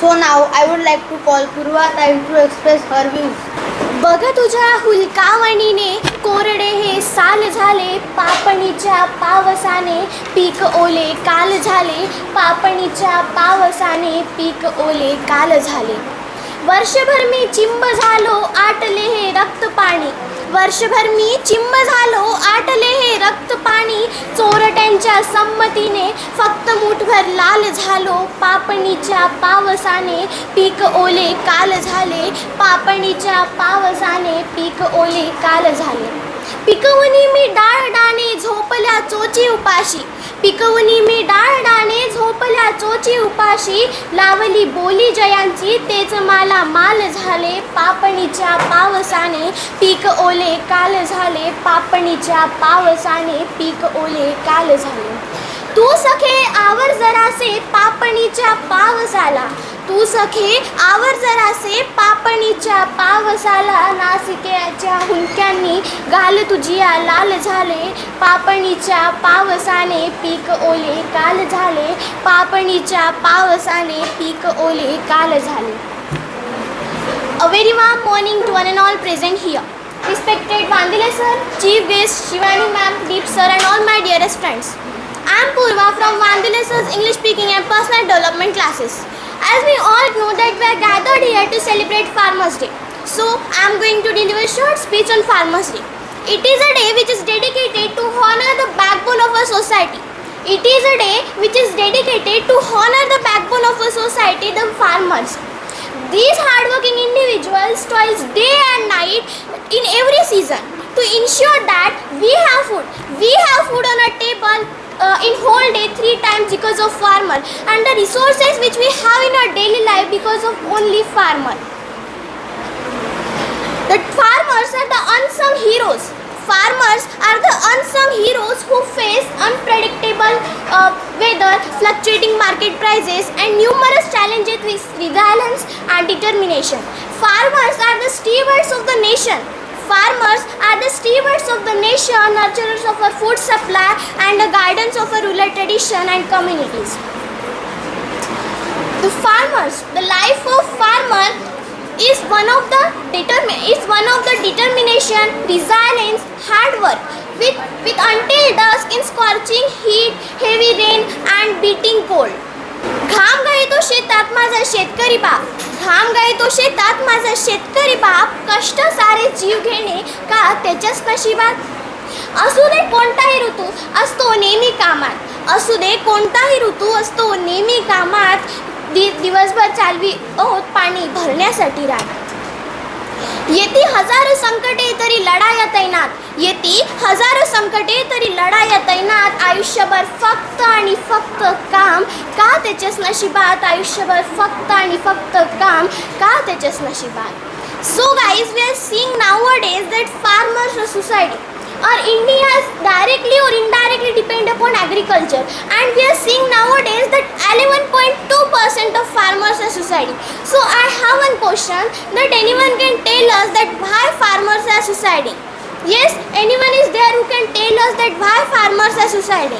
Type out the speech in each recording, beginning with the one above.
So now I would like to call Purva Tai express express her views. बघ तुझ्या हुलकावणीने कोरडे हे साल झाले पापणीच्या पावसाने पीक ओले काल झाले. पापणीच्या पावसाने पीक ओले काल झाले. वर्षभर मी चिंब झालो आटले हे रक्त पाणी. वर्षभर मी चिंब झालो आटले हे रक्त पाणी. चोरट्यांच्या संमतीने फक्त मुठभर लाल झालो. पापणीच्या पावसाने पीक ओले काल झाले. पापणीच्या पावसाने पीक ओले काल झाले. पिकवणी मी डाळ डाने झोपल्या चोची उपाशी. पिकवणी मी डाळ डाणे चोची उपाशी लावली बोली जयांची. तेच मला माल झाले पापणीच्या पावसाने. पीक ओले काल झाले पापणीच्या पावसाने. पीक ओले काल झाले. तू सखे आवर जरासे पापणीच्या पावसाला. तू सखी आवर जरा से पापणीच्या पावसाला नासिकेच्या हुलक्यांनी घाल तुझी लाल झाले. पापणीच्या पावसाने पीक ओले काल झाले. पापणीच्या पावसाने पीक ओले काल झाले. अ व्हेरी वा morning to one and all present here respected Bandile sir chief guest Shivani ma'am Deep sir and all my dearest friends I am Purva from Wandile sir English speaking and personal development classes As we all know that we are gathered here to celebrate Farmers Day. So I am going to deliver a short speech on Farmers Day. It is a day which is dedicated to honor the backbone of our society. It is a day which is dedicated to honor the backbone of our society, the farmers. These hardworking individuals toils day and night in every season to ensure that we have food. We have food on our table in whole day three times because of farmer and the resources which we have in our daily life because of only farmer. The farmers are the unsung heroes. Farmers are the unsung heroes who face unpredictable uh, weather, fluctuating market prices, and numerous challenges with resilience and determination. Farmers are the stewards of the nation. Farmers are the stewards of the nation, nurturers of our food supply, and the guardians of our rural tradition and communities. The farmers, the life of farmer is one of the determi- is one of the determination, resilience, hard work with with until dusk in scorching heat, heavy rain and beating cold. घाम तो शेतात माझा शेतकरी बाप घाम गाळतो शेतात माझा शेतकरी बाप कष्ट सारे जीव घेणे का त्याच्याच नशिबात? असू दे कोणताही ऋतू असतो नेहमी कामात. असू दे कोणताही ऋतू असतो नेहमी कामात. दि दिवसभर चालवी ओत पाणी भरण्यासाठी राहत येती हजारो संकटे तरी लढाया तैनात. येती हजारो संकटे तरी लढाया तैनात. आयुष्यभर फक्त आणि फक्त काम का त्याच्याच नशिबात? आयुष्यभर फक्त आणि फक्त काम का त्याच्याच नशिबात? So guys we are seeing nowadays that farmers society और इंडिया डायरेक्टली और indirectly depend upon agriculture and we are seeing So I have one question that anyone can tell us that why farmers are society. Yes, anyone is there who can tell us that why farmers are society.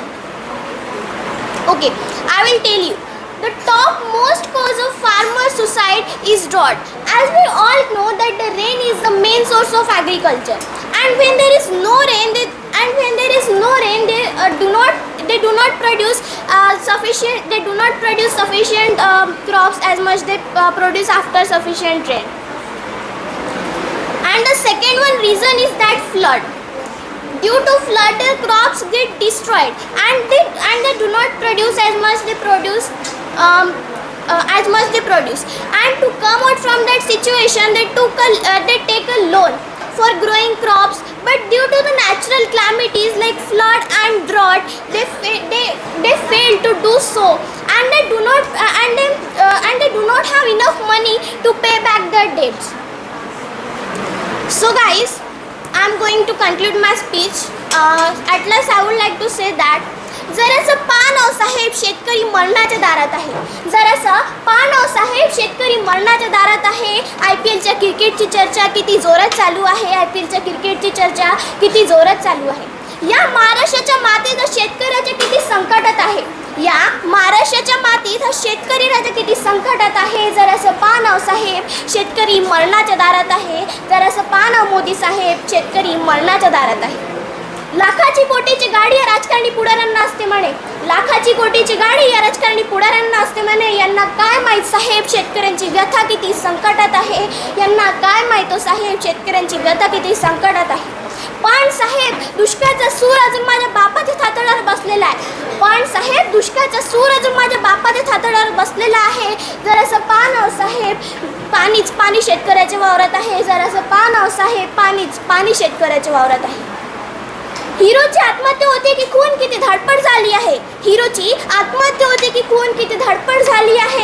Okay, I will tell you. The top most cause of farmer suicide is drought. As we all know that the rain is the main source of agriculture, and when there is no rain, they, and when there is no rain, they uh, do not they do not produce uh, sufficient. They do not produce sufficient um, crops as much they uh, produce after sufficient rain. And the second one reason is that flood due to flood the crops get destroyed and they and they do not produce as much they produce um, uh, as much they produce and to come out from that situation they took a uh, they take a so guys I'm going to conclude my speech. Uh, at last I would like to say that जरासं पान साहेब शेतकरी मरणाच्या दारात आहे. जरासं पान साहेब शेतकरी मरणाच्या दारात आहे. आय पी एलच्या क्रिकेटची चर्चा किती जोरात चालू आहे. आय पी एलच्या क्रिकेटची चर्चा किती जोरात चालू आहे. या महाराष्ट्राच्या मातेचा शेतकऱ्याच्या किती संकटात आहे. या महाराष्ट्राच्या मातीत हा शेतकरी राजा किती संकटात आहे. जरासं पानाव साहेब शेतकरी मरणाच्या दारात आहे जरासं पानाव मोदी साहेब शेतकरी मरणाच्या दारात आहे. लाखाची कोटीची गाडी या राजकारणी पुढाऱ्यांना असते म्हणे. लाखाची कोटीची गाडी या राजकारणी पुढाऱ्यांना असते म्हणे. यांना काय माहीत साहेब शेतकऱ्यांची व्यथा किती संकटात आहे? यांना काय माहीत हो साहेब शेतकऱ्यांची व्यथा किती संकटात आहे? पण साहेब दुष्काळाचा सूर अजून माझ्या बापाच्या थातडावर बसलेला आहे. पण साहेब दुष्काळाचा सूर अजून माझ्या बापाच्या थातडावर बसलेला आहे. जरासं पान हो साहेब. पाणीच पाणी शेतकऱ्याच्या वावरात आहे. जरासं पान हो साहेब. पाणीच पाणी शेतकऱ्याच्या वावरात आहे. हिरोची आत्महत्या होते की खून? किती धडपड झाली आहे. हिरोची आत्महत्या होते की खून? किती धडपड झाली आहे?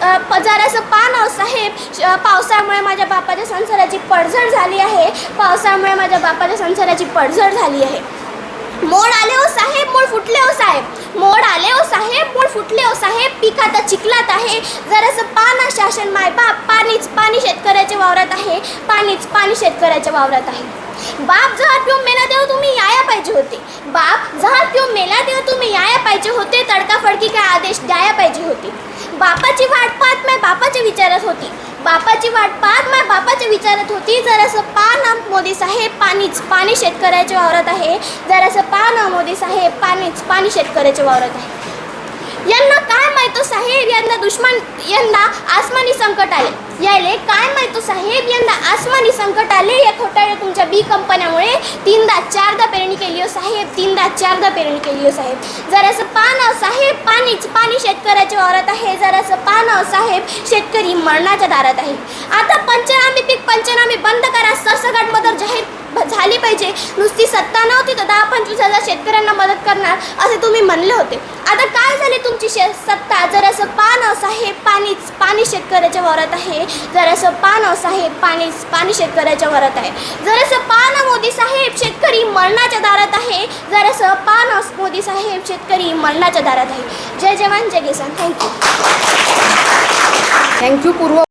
पजाराचं प- जरासं पान साहेब श- पावसामुळे माझ्या बापाच्या संसाराची पडझड झाली आहे. पावसामुळे माझ्या बापाच्या संसाराची पडझड झाली आहे. मोड आले हो साहेब मोड फुटले हो साहेब. मोड आले हो साहेब मोड फुटले हो साहेब. पीक आता चिखलात आहे. जरासं पाना शासन माय बाप. पाणीच पाणी शेतकऱ्याच्या वावरात आहे. पाणीच पाणी शेतकऱ्याच्या वावरात आहे. बाप जहा पिऊन मेला तेव्हा तुम्ही याया पाहिजे होते बाप जहा पिऊन मेला तेव्हा तुम्ही याया पाहिजे होते तडकाफडकी काय आदेश द्याया पाहिजे होते बापाची वाट पाहत माय बापाच्या विचारत होती. बापाची वाट पाहत माय बापाच्या विचारात होती जरासं पान मोदी साहेब पाणीच पाणी शेतकऱ्याच्या वावरात आहे. जरासं पा ना मोदी साहेब पाणीच पाणी शेतकऱ्याच्या वावरात आहे. यांना काय माहितो हो साहेब यांना दुश्मन यंदा आसमानी संकट आले. यायले काय माहितो साहेब यंदा आसमानी संकट आले. या खोटाळे तुमच्या बी कंपन्यामुळे तीनदा चारदा पेरणी केली हो साहेब. तीनदा चारदा पेरणी केली हो साहेब. जरासं पानाव हो साहेब. पाणीच पाणी शेतकऱ्याच्या वावरात आहे. जरासं पानाव हो साहेब. शेतकरी मरणाच्या दारात आहे. आता पंचनामे पीक पंचनामे बंद करा. सरसकट मदत पाहिजे. नुसती सत्ता नव्हती तर दहा पंचवीस हजार शेतकऱ्यांना मदत करणार असे तुम्ही म्हणले होते. आता काय झाले तुमची शे सत्ता? जरासं पान असं आहे पाणीच पाणी शेतकऱ्याच्या वरात आहे. जरासं पान साहेब पाणीच पाणी शेतकऱ्याच्या वरात आहे. जरासं पान मोदी साहेब शेतकरी मरणाच्या दारात आहे. जरासं पान मोदी साहेब शेतकरी मरणाच्या दारात आहे. जय जवान जय किसान. थँक्यू थँक्यू पूर्व